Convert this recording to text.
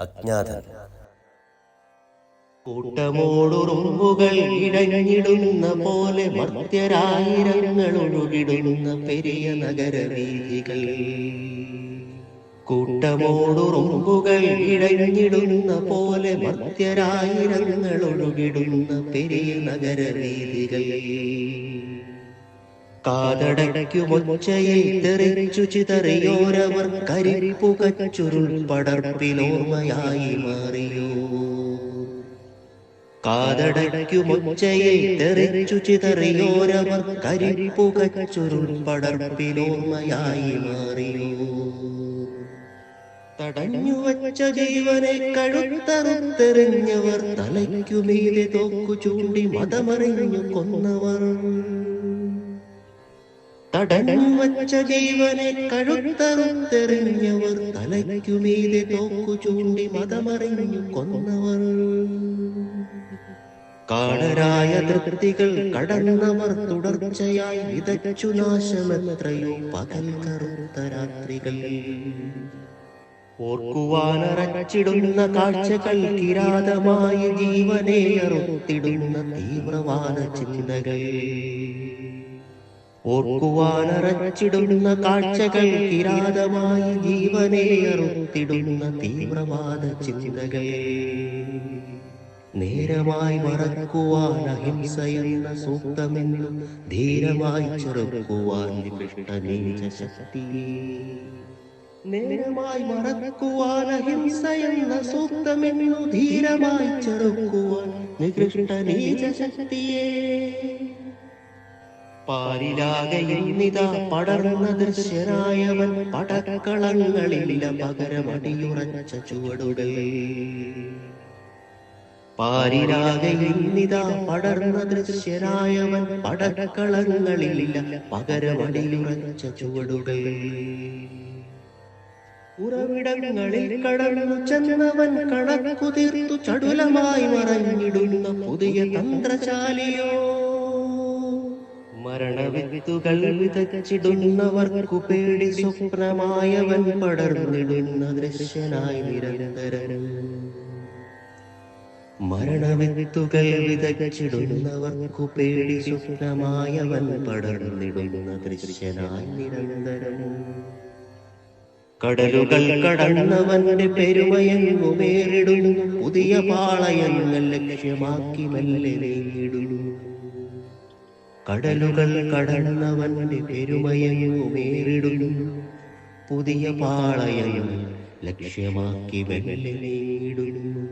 അജ്ഞാതൻ. കൂട്ടമോടുറുമ്പുകൾ ഇഴഞ്ഞിടുന്ന പോലെ മർത്യരായിരങ്ങൾ ഒഴുകിടുന്ന പെരിയ നഗരവീഥികൾ. കൂട്ടമോടുറുമ്പുകൾ ഇഴഞ്ഞിടുന്ന പോലെ മർത്യരായിരങ്ങൾ ഒഴുകിടുന്ന പെരിയ നഗരവീഥികൾ. കാതടയ്ക്കുമൊച്ചയിൽ തെറിച്ചു ചിതറിയോരവർ കരിപ്പു കച്ചുരുൾ പടർപ്പിനോർമ്മയായി മാറിയോ? കാതടയ്ക്കുമൊച്ചയിൽ തെറിച്ചു ചിതറിയോരവർ കരിപ്പു കച്ചുരുൾ പടർപ്പിനോർമ്മയായി മാറിയോ? തടഞ്ഞു വച്ച ജീവനെ കഴുത്തറുത്തെറിഞ്ഞവർ തലയ്ക്കുമീതെ തോക്കു ചൂണ്ടി മതമറിഞ്ഞു കൊന്നവർ. തടഞ്ഞു വച്ച ജീവനെ കഴുത്തറുത്തെറിഞ്ഞവർ തലയ്ക്കുമീതെ തോക്കു ചൂണ്ടി മതമറിഞ്ഞു കൊന്നവർ. കാടരായ തൃപ്തികൾ കടന്നവർ തുടർച്ചയായി വിതച്ചു നാശമെത്രയോ പകൽ കറുത്ത രാത്രികൾ. ഓർക്കുവാനറച്ചിടുന്ന കാഴ്ചകൾ കിരാതമായി ജീവനെ അറുത്തിടുന്ന തീവ്രവാദ ചിന്തകൾ. ഓർക്കുവാനറച്ചിടുന്ന കാഴ്ചകൾ കിരാതമായി ജീവനെ അറുത്തിടുന്ന തീവ്രവാദ ചിന്തകൾ. നേരമായി മറക്കുവാൻ അഹിംസയെന്ന സൂക്തമെന്നും ധീരമായി ചെറുക്കുവാൻ നികൃഷ്ടനീച ശക്തിയെ നേരമായി മറക്കുവാൻ അഹിംസയെന്ന സൂക്തമെന്നു ധീരമായി ചെറുക്കുവാൻ നികൃഷ്ടനീച ശക്തിയെ പാരിലാകയിന്നിതാ പടർന്ന ദൃശ്യനായവൻ പടക്കളങ്ങളില്ല പകരമടിയുറച്ച ചുവടുകൾ. പാരിലാകയിന്നിതാ പടർന്ന ദൃശ്യനായവൻ പടക്കളങ്ങളില്ല പകരമടിയുറച്ച ചുവടുകൾ. ഉറവിടങ്ങളിൽ കടന്നു ചെന്നവൻ കണക്കു തീർത്തു ചടുലമായി മറഞ്ഞിടുന്ന പുതിയ തന്ത്രശാലിയോ മരണവിത്തുകൾ വിതച്ചിടുന്നവർക്കു പേടി സ്വപ്നമായവൻ പടർന്നിടുന്ന ദൃശ്യനായി നിരന്തരം. മരണവിത്തുകൾ വിതച്ചിടുന്നവർക്കു പേടി സ്വപ്നമായവൻ പടർന്നിടുന്ന ദൃശ്യനായി നിരന്തരം. കടലുകൾ കടന്നവന്റെ പെരുമയങ്ങുമേറിടുന്നു പുതിയ പാളയങ്ങൾ ലക്ഷ്യമാക്കി മെല്ലെ നേടുന്നു കടലുകൾ കടന്നവന്റെ പെരുമയങ്ങുമേറിടുന്നു പുതിയ പാളയം ലക്ഷ്യമാക്കി നേടുന്നു